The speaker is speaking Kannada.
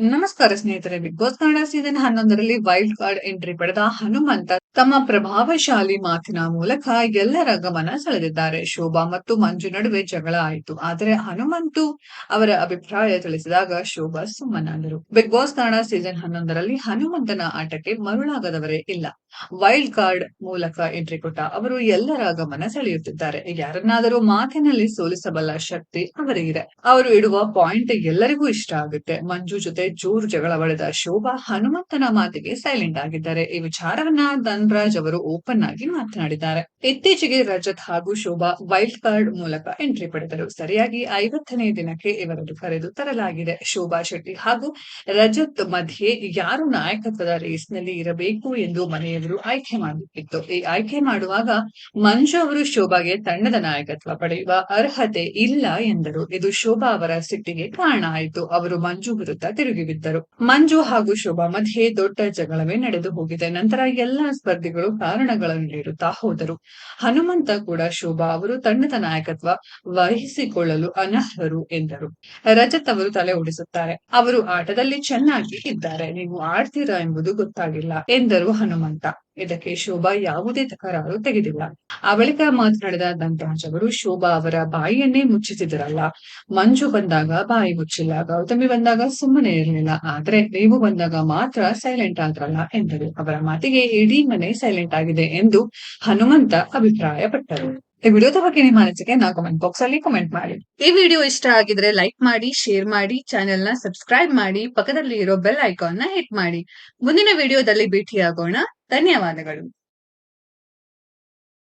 ನಮಸ್ಕಾರ ಸ್ನೇಹಿತರೆ ಬಿಗ್ ಬಾಸ್ ಕನ್ನಡ ಸೀಸನ್ ಹನ್ನೊಂದರಲ್ಲಿ ವೈಲ್ಡ್ ಕಾರ್ಡ್ ಎಂಟ್ರಿ ಪಡೆದ ಹನುಮಂತ ತಮ್ಮ ಪ್ರಭಾವಶಾಲಿ ಮಾತಿನ ಮೂಲಕ ಎಲ್ಲರ ಗಮನ ಸೆಳೆದಿದ್ದಾರೆ. ಶೋಭಾ ಮತ್ತು ಮಂಜು ನಡುವೆ ಜಗಳ ಆಯಿತು. ಆದರೆ ಹನುಮಂತು ಅವರ ಅಭಿಪ್ರಾಯ ತಿಳಿಸಿದಾಗ ಶೋಭಾ ಸುಮ್ಮನಾದರು. ಬಿಗ್ ಬಾಸ್ ಕನ್ನಡ ಸೀಸನ್ ಹನ್ನೊಂದರಲ್ಲಿ ಹನುಮಂತನ ಆಟಕ್ಕೆ ಮರುಳಾಗದವರೇ ಇಲ್ಲ. ವೈಲ್ಡ್ ಕಾರ್ಡ್ ಮೂಲಕ ಎಂಟ್ರಿ ಕೊಟ್ಟ ಅವರು ಎಲ್ಲರ ಗಮನ ಸೆಳೆಯುತ್ತಿದ್ದಾರೆ. ಯಾರನ್ನಾದರೂ ಮಾತಿನಲ್ಲಿ ಸೋಲಿಸಬಲ್ಲ ಶಕ್ತಿ ಅವರಿಗಿದೆ ಅವರು ಇಡುವ ಪಾಯಿಂಟ್ ಎಲ್ಲರಿಗೂ ಇಷ್ಟ ಆಗುತ್ತೆ. ಮಂಜು ಜೊತೆ ಜೋರು ಜಗಳ ಬಳಿದ ಶೋಭಾ ಹನುಮಂತನ ಮಾತಿಗೆ ಸೈಲೆಂಟ್ ಆಗಿದ್ದಾರೆ. ಈ ವಿಚಾರವನ್ನ ಧನ್ರಾಜ್ ಅವರು ಓಪನ್ ಆಗಿ ಮಾತನಾಡಿದ್ದಾರೆ. ಇತ್ತೀಚೆಗೆ ರಜತ್ ಹಾಗೂ ಶೋಭಾ ವೈಲ್ಡ್ ಕಾರ್ಡ್ ಮೂಲಕ ಎಂಟ್ರಿ ಪಡೆದರು. ಸರಿಯಾಗಿ ಐವತ್ತನೇ ದಿನಕ್ಕೆ ಇವರನ್ನು ಕರೆದು ತರಲಾಗಿದೆ. ಶೋಭಾ ಶೆಟ್ಟಿ ಹಾಗೂ ರಜತ್ ಮಧ್ಯೆ ಯಾರು ನಾಯಕತ್ವದ ರೇಸ್ನಲ್ಲಿ ಇರಬೇಕು ಎಂದು ಮನೆಯವರು ಆಯ್ಕೆ ಮಾಡಬೇಕಿತ್ತು ಈ ಆಯ್ಕೆ ಮಾಡುವಾಗ ಮಂಜು ಅವರು ಶೋಭಾಗೆ ತಂಡದ ನಾಯಕತ್ವ ಪಡೆಯುವ ಅರ್ಹತೆ ಇಲ್ಲ ಎಂದರು. ಇದು ಶೋಭಾ ಅವರ ಸಿಟ್ಟಿಗೆ ಕಾರಣ ಆಯಿತು. ಅವರು ಮಂಜು ವಿರುದ್ಧ ತಿರುಗಿ ಬಿದ್ದರು. ಮಂಜು ಹಾಗೂ ಶೋಭಾ ಮಧ್ಯೆ ದೊಡ್ಡ ಜಗಳವೇ ನಡೆದು ಹೋಗಿದೆ. ನಂತರ ಎಲ್ಲಾ ಸ್ಪರ್ಧಿಗಳು ಕಾರಣಗಳನ್ನು ನೀಡುತ್ತಾ ಹೋದರು. ಹನುಮಂತ ಕೂಡ ಶೋಭಾ ಅವರು ತಂಡದ ನಾಯಕತ್ವ ವಹಿಸಿಕೊಳ್ಳಲು ಅನರ್ಹರು ಎಂದರು. ರಜತ್ ಅವರು ತಲೆ ಓಡಿಸುತ್ತಾರೆ. ಅವರು ಆಟದಲ್ಲಿ ಚೆನ್ನಾಗಿ ಇದ್ದಾರೆ. ನೀವು ಆಡ್ತೀರಾ ಎಂಬುದು ಗೊತ್ತಾಗಿಲ್ಲ ಎಂದರು ಹನುಮಂತ. ಇದಕ್ಕೆ ಶೋಭಾ ಯಾವುದೇ ತಕರಾರು ತೆಗೆದಿಲ್ಲ. ಆ ಬಳಿಕ ಮಾತನಾಡಿದ ದಂತರಾಜ್ ಅವರು, ಶೋಭಾ ಅವರ ಬಾಯಿಯನ್ನೇ ಮುಚ್ಚಿಸಿದ್ರಲ್ಲ. ಮಂಜು ಬಂದಾಗ ಬಾಯಿ ಮುಚ್ಚಿಲ್ಲ. ಗೌತಮಿ ಬಂದಾಗ ಸುಮ್ಮನೆ ಇರಲಿಲ್ಲ. ಆದ್ರೆ ನೀವು ಬಂದಾಗ ಮಾತ್ರ ಸೈಲೆಂಟ್ ಆದ್ರಲ್ಲ ಎಂದರು. ಅವರ ಮಾತಿಗೆ ಇಡೀ ಮನೆ ಸೈಲೆಂಟ್ ಆಗಿದೆ ಎಂದು ಹನುಮಂತ ಅಭಿಪ್ರಾಯಪಟ್ಟರು. ಈ ವಿಡಿಯೋದ ಬಗ್ಗೆ ನಿಮ್ಮ ಅನಿಸಿಕೆಯನ್ನ ಕಮೆಂಟ್ ಬಾಕ್ಸ್ ಅಲ್ಲಿ ಕಮೆಂಟ್ ಮಾಡಿ. ಈ ವಿಡಿಯೋ ಇಷ್ಟ ಆಗಿದ್ರೆ ಲೈಕ್ ಮಾಡಿ ಶೇರ್ ಮಾಡಿ ಚಾನೆಲ್ನ ಸಬ್ಸ್ಕ್ರೈಬ್ ಮಾಡಿ ಪಕ್ಕದಲ್ಲಿ ಇರೋ ಬೆಲ್ ಐಕಾನ್ನ ಹಿಟ್ ಮಾಡಿ. ಮುಂದಿನ ವಿಡಿಯೋದಲ್ಲಿ ಭೇಟಿಯಾಗೋಣ. ధన్యవాదములు